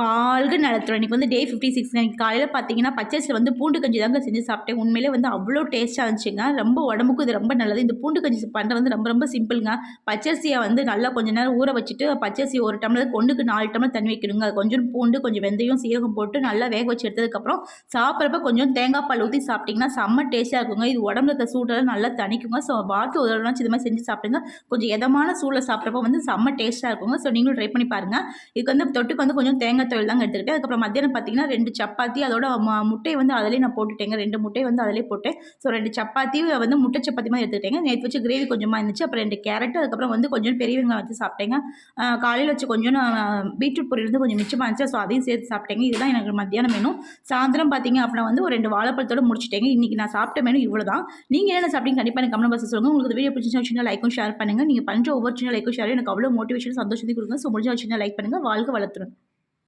வாழ்க நடத்துகிறோம் இன்றைக்கி வந்து டே ஃபிஃப்டி சிக்ஸ் இன்னைக்கு காலையில் பார்த்தீங்கன்னா பச்சரிசியில் வந்து பூண்டு கஞ்சி தாங்க செஞ்சு சாப்பிட்டேன். உண்மையிலே வந்து அவ்வளோ டேஸ்ட்டாக இருந்துச்சுங்க. ரொம்ப உடம்புக்கும் இது ரொம்ப நல்லது. இந்த பூண்டு கஞ்சி பண்ணுறது வந்து ரொம்ப ரொம்ப சிம்பிளுங்க பச்சரிசியை வந்து நல்லா கொஞ்ச நேரம் ஊற வச்சுட்டு பச்சரிசி ஒரு டம்ளர் கொண்டுக்கு நாலு டம்ளர் தண்ணி வைக்கணுங்க. அது கொஞ்சம் பூண்டு கொஞ்சம் வெந்தயம் சீரகம் போட்டு நல்லா வேக வச்சு எடுத்ததுக்கப்புறம் சாப்பிட்றப்ப கொஞ்சம் தேங்காய் பால் ஊற்றி சாப்பிட்டிங்கன்னா செம்ம டேஸ்ட்டாக இருக்குங்க. இது உடம்புல இருக்க சூடெல்லாம் நல்லா தணிக்குங்க. ஸோ வாரத்து ஒரு இது மாதிரி செஞ்சு சாப்பிடுங்க. கொஞ்சம் இதமான சூழலை சாப்பிட்றப்ப வந்து செம்ம டேஸ்ட்டாக இருக்குங்க. ஸோ நீங்களும் ட்ரை பண்ணி பாருங்கள் இதுக்கு வந்து தொட்டுக்கு வந்து கொஞ்சம் தேங்காய் துவையல் தாங்க எடுத்துக்கிட்டேன். அதுக்கப்புறம் மத்தியானம் பார்த்தீங்கன்னா ரெண்டு சப்பாத்தி அதோட முட்டை முட்டையை வந்து அதிலே நான் போட்டுட்டேங்க. ரெண்டு முட்டையை வந்து அதிலே போட்டேன். ஸோ ரெண்டு சப்பாத்தி வந்து முட்டை சப்பாத்தி மாதிரி எடுத்துக்கிட்டேங்க. நேற்று வச்சு கிரேவி கொஞ்சமாக இருந்துச்சு. அப்புறம் ரெண்டு கேரட் அதுக்கப்புறம் வந்து கொஞ்சம் பெரிய வெங்காயம் வச்சு சாப்பிட்டேங்க. காலையில் வச்சு கொஞ்சம் பீட்ரூட் பொரியல் வந்து கொஞ்சம் மிச்சமாக இருந்துச்சு. ஸோ அதையும் சேர்த்து சாப்பிட்டேங்க. இதுதான் எனக்கு மத்தியானம் மெனு சாயந்தரம் பார்த்தீங்க அப்படின்னா வந்து ஒரு ரெண்டு வாழைப்பழத்தோட முடிச்சிட்டேங்க. இன்றைக்கி நான் சாப்பிட்ட மெனு இவ்வளோ தான் நீங்கள் என்ன சாப்பிட்டீங்க கண்டிப்பாக எனக்கு கமெண்ட் பாக்ஸ் சொல்லுங்கள் உங்களுக்கு வீடியோ பிடிச்சி சின்ன லைக்கும் ஷேர் பண்ணுங்கள் நீங்கள் பண்ணுற ஒவ்வொரு சின்ன லைக்கும் ஷேர் எனக்கு அவ்வளோ மோட்டிவேஷன் சந்தோஷத்தையும் கொடுங்க. ஸோ முடிஞ்ச சின்ன லைக் பண்ணுங்கள் வாழ்க்கை வளர்த்துருங்க